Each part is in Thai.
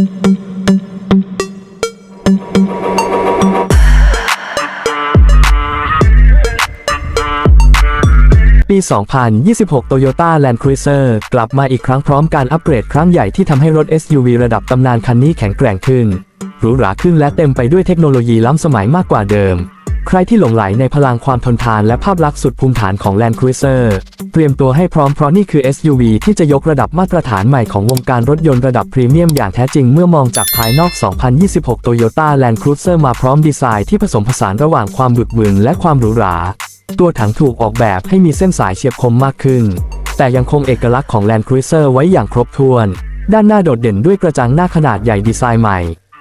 ปี 2026 Toyota Land Cruiser กลับมาอีกครั้งพร้อมการอัปเกรดครั้งใหญ่ที่ทำให้รถ SUV ระดับตำนานคันนี้แข็งแกร่งขึ้น หรูหราขึ้นและเต็มไปด้วยเทคโนโลยีล้ำสมัยมากกว่าเดิม ใครที่หลงไหลในพลังความทนทานและภาพลักษณ์สุดภูมิฐานของ Land Cruiser เตรียมตัวให้พร้อมเพราะนี่คือ SUV ที่จะยกระดับมาตรฐานใหม่ของวงการรถยนต์ระดับพรีเมียมอย่างแท้จริงเมื่อมองจากภายนอก 2026 Toyota Land Cruiser มาพร้อมดีไซน์ที่ผสมผสานระหว่างความบึกบึนและความหรูหรา ตัวถังถูกออกแบบให้มีเส้นสายเฉียบคมมากขึ้น แต่ยังคงเอกลักษณ์ของ Land Cruiser ไว้อย่างครบถ้วน ด้านหน้าโดดเด่นด้วยกระจังหน้าขนาดใหญ่ดีไซน์ใหม่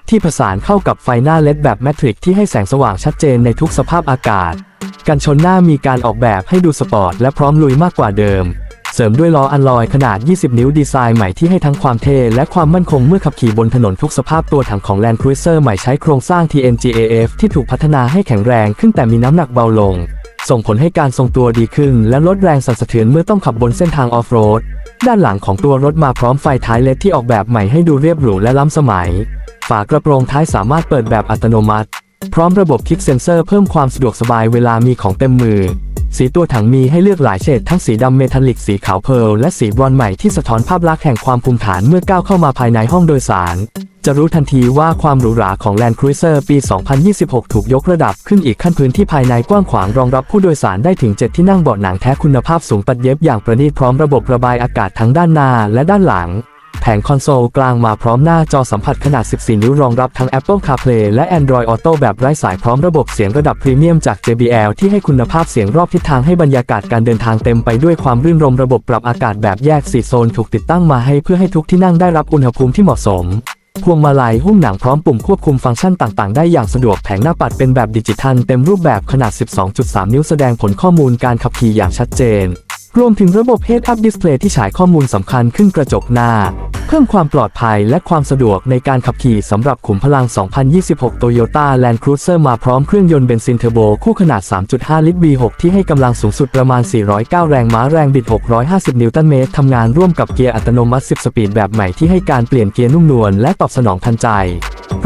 ที่ผสานเข้ากับไฟหน้าเลดแบบแมทริกที่ให้แสงสว่างชัดเจนในทุกสภาพอากาศ กันชนหน้ามีการออกแบบให้ดูสปอร์ตและพร้อมลุยมากกว่าเดิม เสริมด้วยล้ออัลลอยขนาด 20 นิ้วดีไซน์ใหม่ที่ให้ทั้งความเท่และความมั่นคงเมื่อขับขี่บนถนนทุกสภาพตัวถังของ Land Cruiser ใหม่ใช้โครงสร้าง TNGAF ที่ถูกพัฒนาให้แข็งแรงขึ้นแต่มีน้ำหนักเบาลง ส่งผลให้การทรงตัวดีขึ้น และลดแรงสั่นสะเทือนเมื่อต้องขับบนเส้นทางออฟโรดด้านหลังของตัวรถมาพร้อมไฟท้ายเลดที่ออกแบบใหม่ให้ดูเรียบหรูและล้ำสมัย ฝากระโปรงท้ายสามารถเปิดแบบอัตโนมัติ พร้อมระบบคิกเซนเซอร์เพิ่มความสะดวกสบายเวลามีของเต็มมือ สีตัวถังมีให้เลือกหลายเฉดทั้งสีดำเมทัลลิกสีขาวเพร์ลและสีบรอนใหม่ที่สะท้อนภาพลักษณ์แห่งความภูมิฐานเมื่อก้าวเข้ามาภายในห้องโดยสาร จะรู้ทันทีว่าความหรูหราของ Land Cruiser ปี 2026 ถูกยกระดับขึ้นอีกขั้นพื้นที่ภายในกว้างขวางรองรับผู้โดยสารได้ถึง 7 ที่นั่งเบาะหนังแท้คุณภาพสูงตัดเย็บอย่างประณีตพร้อมระบบระบายอากาศทั้งด้านหน้าและด้านหลัง แผงคอนโซลกลางมาพร้อมหน้าจอสัมผัสขนาด 14 นิ้วรองรับทั้ง Apple CarPlay และ Android Auto แบบไร้สายพร้อมระบบเสียงระดับพรีเมียมจาก JBL ที่ให้คุณภาพเสียงรอบทิศทางให้บรรยากาศการเดินทางเต็มไปด้วยความรื่นรมระบบปรับอากาศแบบแยก4โซนถูกติดตั้งมาให้เพื่อให้ทุกที่นั่งได้รับอุณหภูมิที่เหมาะสมพวงมาลัยหุ้มหนังพร้อมปุ่มควบคุมฟังก์ชันต่างๆ ได้อย่างสะดวกแผงหน้าปัดเป็นแบบดิจิทัลเต็มรูปแบบขนาด 12.3 นิ้วแสดงผลข้อมูลการขับขี่อย่างชัดเจน รวมถึงระบบ Head Up Display ที่ฉายข้อมูลสำคัญขึ้นกระจกหน้า เพิ่มความปลอดภัยและความสะดวกในการขับขี่สำหรับขุมพลัง 2026 Toyota Land Cruiser มาพร้อมเครื่องยนต์เบนซินเทอร์โบคู่ขนาด 3.5 ลิตร V6 ที่ให้กำลังสูงสุดประมาณ 409 แรงม้าแรงบิด 650 นิวตันเมตรทำงานร่วมกับเกียร์อัตโนมัติ 10 สปีดแบบใหม่ที่ให้การเปลี่ยนเกียร์นุ่มนวลและตอบสนองทันใจ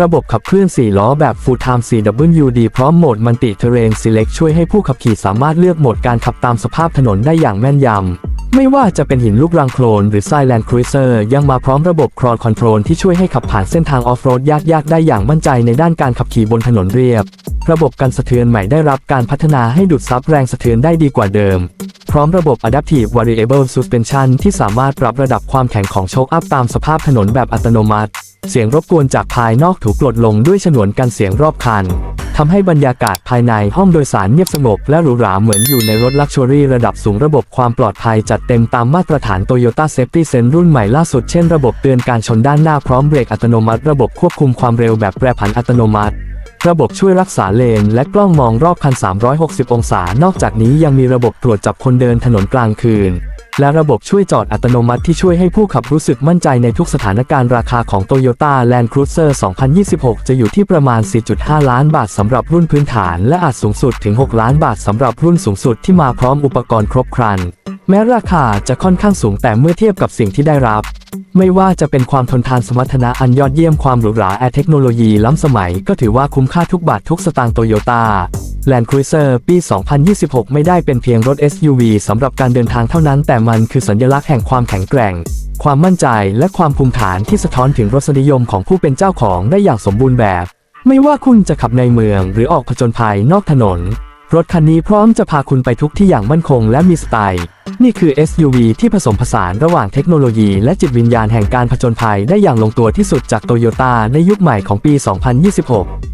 ระบบขับเคลื่อน 4 ล้อแบบ Full Time CWD พร้อมโหมด Multi Terrain Select ช่วยให้ผู้ขับขี่สามารถเลือกโหมดการขับตามสภาพถนนได้อย่างแม่นยำ ไม่ว่าจะเป็นหินลูกรังโคลนหรือทรายแลนด์ครูเซอร์ยังมาพร้อมระบบครอ l คอนโทรลที่ช่วยให้ขับผ่านเส้นทางออฟโรดยากๆ ได้อย่างมั่นใจในด้านการขับขี่บนถนนเรียบ ระบบกันสะเทือนใหม่ได้รับการพัฒนาให้ดูดซับแรงสะเทือนได้ดีกว่าเดิมพร้อมระบบ Adaptive Variable Suspension ที่สามารถปรับระดับความแข็งของโชคอัพตามสภาพถนนแบบอัตโนมัติ เสียงรบกวนจากภายนอกถูกลดลงด้วยฉนวนกันเสียงรอบคันทำให้บรรยากาศภายในห้องโดยสารเงียบสงบและหรูหราเหมือนอยู่ในรถลักชัวรี่ระดับสูงระบบความปลอดภัยจัดเต็มตามมาตรฐาน Toyota Safety Sense รุ่นใหม่ล่าสุดเช่นระบบเตือนการชนด้านหน้าพร้อมเบรกอัตโนมัติ ระบบควบคุมความเร็วแบบแปรผันอัตโนมัติ ระบบช่วยรักษาเลน และกล้องมองรอบคัน 360 องศา นอกจากนี้ยังมีระบบตรวจจับคนเดินถนนกลางคืน และระบบช่วยจอดอัตโนมัติที่ช่วยให้ผู้ขับรู้สึกมั่นใจในทุกสถานการณ์ราคาของ Toyota Land Cruiser 2026 จะอยู่ที่ประมาณ 4.5 ล้านบาทสำหรับรุ่นพื้นฐาน และอาจสูงสุดถึง 6 ล้านบาทสำหรับรุ่นสูงสุดที่มาพร้อมอุปกรณ์ครบครัน แม้ราคาจะค่อนข้างสูงแต่เมื่อเทียบกับสิ่งที่ได้รับ ไม่ว่าจะเป็นความทนทานสมรรถนะอันยอดเยี่ยมความหรูหราแอร์เทคโนโลยีล้ำสมัย ก็ถือว่าคุ้มค่าทุกบาททุกสตางค์โตโยต้า Land Cruiser ปี 2026 ไม่ได้เป็นเพียงรถ SUV สำหรับการเดินทางเท่านั้น แต่มันคือสัญลักษณ์แห่งความแข็งแกร่ง ความมั่นใจและความภูมิฐานที่สะท้อนถึงรสนิยมของผู้เป็นเจ้าของได้อย่างสมบูรณ์แบบ ไม่ว่าคุณจะขับในเมืองหรือออกผจญภัยนอกถนน รถคันนี้พร้อมจะพาคุณไปทุกที่อย่างมั่นคงและมีสไตล์ นี่คือ SUV ที่ผสมผสานระหว่างเทคโนโลยีและจิตวิญญาณแห่งการผจญภัยได้อย่างลงตัวที่สุดจากโตโยต้าในยุคใหม่ของปี 2026